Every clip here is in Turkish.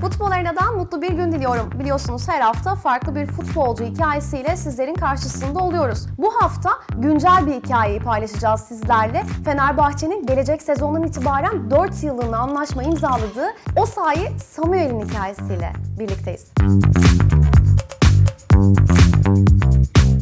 Futbol Arena'dan mutlu bir gün diliyorum. Biliyorsunuz her hafta farklı bir futbolcu hikayesiyle sizlerin karşısında oluyoruz. Bu hafta güncel bir hikayeyi paylaşacağız sizlerle. Fenerbahçe'nin gelecek sezondan itibaren 4 yıllığına anlaşma imzaladığı o sahi Samuel'in hikayesiyle birlikteyiz.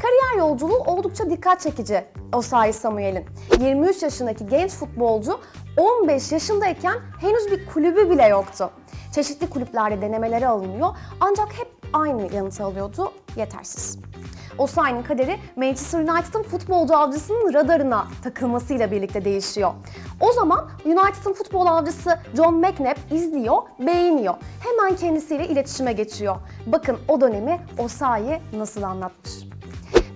Kariyer yolculuğu oldukça dikkat çekici Osayi Samuel'in. 23 yaşındaki genç futbolcu 15 yaşındayken henüz bir kulübü bile yoktu. Çeşitli kulüplerde denemelere alınıyor ancak hep aynı yanıtı alıyordu, yetersiz. Osayi'nin kaderi Manchester United'ın futbolcu avcısının radarına takılmasıyla birlikte değişiyor. O zaman United'ın futbol avcısı John McNabb izliyor, beğeniyor. Hemen kendisiyle iletişime geçiyor. Bakın o dönemi Osayi nasıl anlatmış.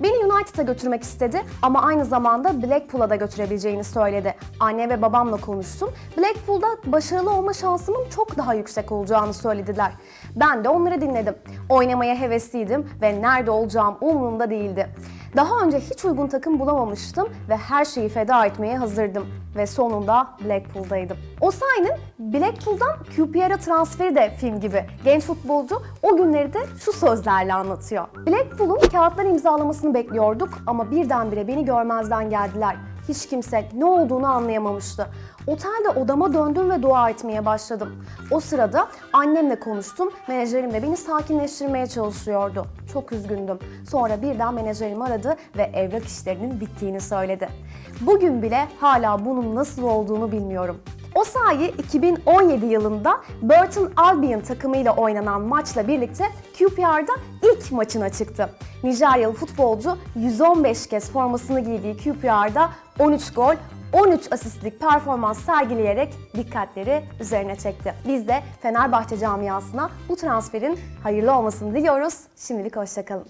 Beni United'a götürmek istedi ama aynı zamanda Blackpool'a da götürebileceğini söyledi. Anne ve babamla konuştum. Blackpool'da başarılı olma şansımın çok daha yüksek olacağını söylediler. Ben de onları dinledim. Oynamaya hevesliydim ve nerede olacağım umurumda değildi. Daha önce hiç uygun takım bulamamıştım ve her şeyi feda etmeye hazırdım. Ve sonunda Blackpool'daydım. Osayi'nin Blackpool'dan QPR'a transferi de film gibi. Genç futbolcu o günleri de şu sözlerle anlatıyor. Blackpool'un kağıtlar imzalamasını bekliyorduk ama birdenbire beni görmezden geldiler. Hiç kimse ne olduğunu anlayamamıştı. Otelde odama döndüm ve dua etmeye başladım. O sırada annemle konuştum. Menajerim de beni sakinleştirmeye çalışıyordu. Çok üzgündüm. Sonra birden menajerim aradı ve evrak işlerinin bittiğini söyledi. Bugün bile hala bunun nasıl olduğunu bilmiyorum. O sayı 2017 yılında Burton Albion takımıyla oynanan maçla birlikte QPR'da ilk maçına çıktı. Nijeryalı futbolcu 115 kez formasını giydiği QPR'da 13 gol, 13 asistlik performans sergileyerek dikkatleri üzerine çekti. Biz de Fenerbahçe camiasına bu transferin hayırlı olmasını diliyoruz. Şimdilik hoşçakalın.